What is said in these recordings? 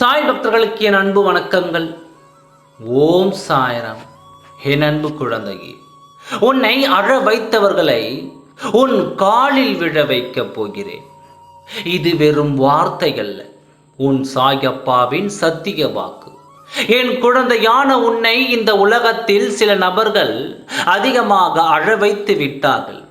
பக்தர்களுக்கு என் அன்பு வணக்கங்கள். ஓம் சாயராம். என் அன்பு குழந்தையே உன்னை அழ வைத்தவர்களை உன் காலில் விழ வைக்கப் போகிறேன். இது வெறும் வார்த்தை அல்ல உன் சாயப்பாவின் சத்திய வாக்கு. என் குழந்தையான உன்னை இந்த உலகத்தில் சில நபர்கள் அதிகமாக அழ வைத்து விட்டார்கள்.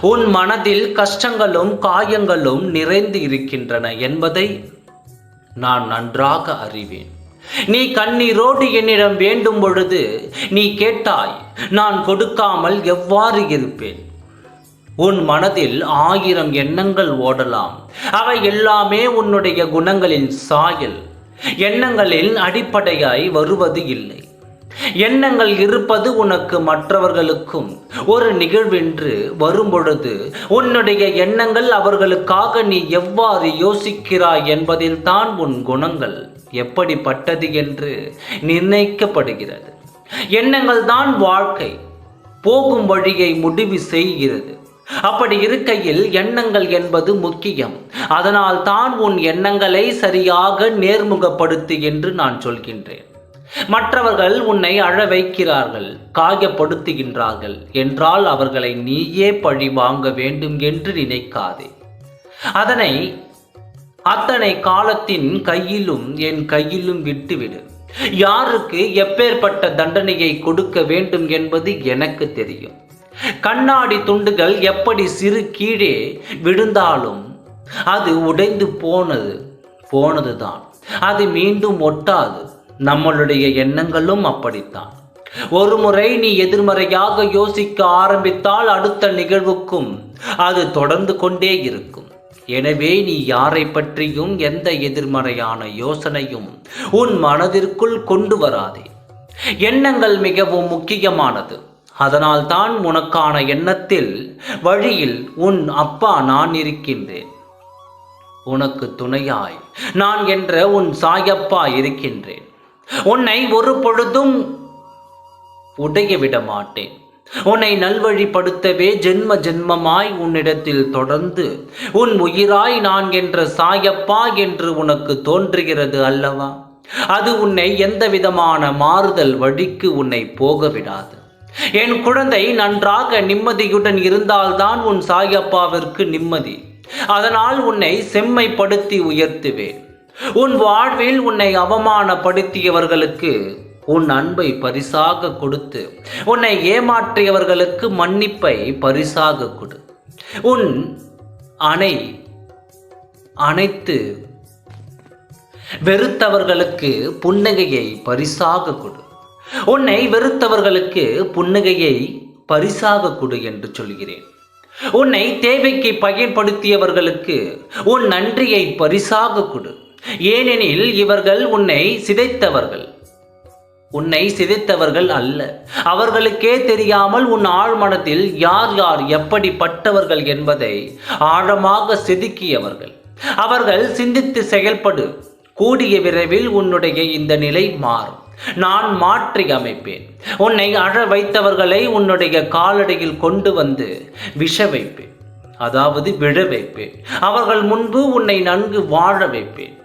உன் மனதில் கஷ்டங்களும் காயங்களும் நிறைந்து இருக்கின்றன என்பதை நான் நன்றாக அறிவேன். நீ கண்ணீரோடு என்னிடம் வேண்டும் பொழுது நீ கேட்டாய் நான் கொடுக்காமல் எவ்வாறு இருப்பேன்? உன் மனதில் ஆயிரம் எண்ணங்கள் ஓடலாம். அவை எல்லாமே உன்னுடைய குணங்களின் சாயல். எண்ணங்களின் அடிப்படையாய் வருவது இல்லை. எண்ணங்கள் இருப்பது உனக்கு மற்றவர்களுக்கும். ஒரு நிகழ்வென்று வரும்பொழுது உன்னுடைய எண்ணங்கள் அவர்களுக்காக நீ எவ்வாறு யோசிக்கிறாய் என்பதில் தான் உன் குணங்கள் எப்படிப்பட்டது என்று நிர்ணயிக்கப்படுகிறது. எண்ணங்கள் தான் வாழ்க்கை. போகும் வழியை முடிவு செய்கிறது. அப்படி இருக்கையில் எண்ணங்கள் என்பது முக்கியம். அதனால் தான் உன் எண்ணங்களை சரியாக நேர்முகப்படுத்து என்று நான் சொல்கின்றேன். மற்றவர்கள் உன்னை அழ வைக்கிறார்கள் காயப்படுத்துகின்றார்கள் என்றால் அவர்களை நீயே பழி வாங்க வேண்டும் என்று நினைக்காதே. அதனை அத்தனை காலத்தின் கையிலும் என் கையிலும் விட்டுவிடு. யாருக்கு எப்பேற்பட்ட தண்டனையை கொடுக்க வேண்டும் என்பது எனக்கு தெரியும். கண்ணாடி துண்டுகள் எப்படி சிறு கீழே விழுந்தாலும் அது உடைந்து போனது போனதுதான். அது மீண்டும் ஒட்டாது. நம்மளுடைய எண்ணங்களும் அப்படித்தான். ஒரு முறை நீ எதிர்மறையாக யோசிக்க ஆரம்பித்தால் அடுத்த நிகழ்வுக்கும் அது தொடர்ந்து கொண்டே இருக்கும். எனவே நீ யாரை பற்றியும் எந்த எதிர்மறையான யோசனையும் உன் மனதிற்குள் கொண்டு வராதே. எண்ணங்கள் மிகவும் முக்கியமானது. அதனால் தான் உனக்கான எண்ணத்தில் வழியில் உன் அப்பா நான் இருக்கின்றேன். உனக்கு துணையாய் நான் என்ற உன் சாயப்பா இருக்கின்றேன். உன்னை ஒரு பொழுதும் உடைய விட மாட்டேன் உன்னை நல்வழிப்படுத்தவே ஜென்ம ஜென்மமாய் உன்னிடத்தில் தொடர்ந்து உன் உயிராய் நான் என்ற சாயப்பா என்று உனக்கு தோன்றுகிறது அல்லவா? அது உன்னை எந்த விதமான மாறுதல் வழிக்கு உன்னை போக விடாது என் குழந்தை நன்றாக நிம்மதியுடன் இருந்தால்தான் உன் சாயப்பாவிற்கு நிம்மதி. அதனால் உன்னை செம்மைப்படுத்தி உயர்த்துவேன். உன் வாழ்வில் உன்னை அவமானப்படுத்தியவர்களுக்கு உன் அன்பை பரிசாக கொடுத்து உன்னை ஏமாற்றியவர்களுக்கு மன்னிப்பை பரிசாக கொடு. உன் அணை அனைத்து வெறுத்தவர்களுக்கு புன்னகையை பரிசாக கொடு. உன்னை வெறுத்தவர்களுக்கு புன்னகையை பரிசாக கொடு என்று சொல்கிறேன். உன்னை தேவைக்கு பயன்படுத்தியவர்களுக்கு உன் நன்றியை பரிசாக கொடு. ஏனெனில் இவர்கள் உன்னை சிதைத்தவர்கள். உன்னை சிதைத்தவர்கள் அல்ல. அவர்களுக்கே தெரியாமல் உன் ஆழ்மனத்தில் யார் யார் எப்படிப்பட்டவர்கள் என்பதை ஆழமாக செதுக்கியவர்கள். அவர்கள் சிந்தித்து செயல்படு. கூடிய விரைவில் உன்னுடைய இந்த நிலை மாறும். நான் மாற்றி அமைப்பேன். உன்னை அழ வைத்தவர்களை உன்னுடைய காலடியில் கொண்டு வந்து விஷ வைப்பேன். அதாவது விழ வைப்பேன். அவர்கள் முன்பு உன்னை நன்கு வாழ வைப்பேன்.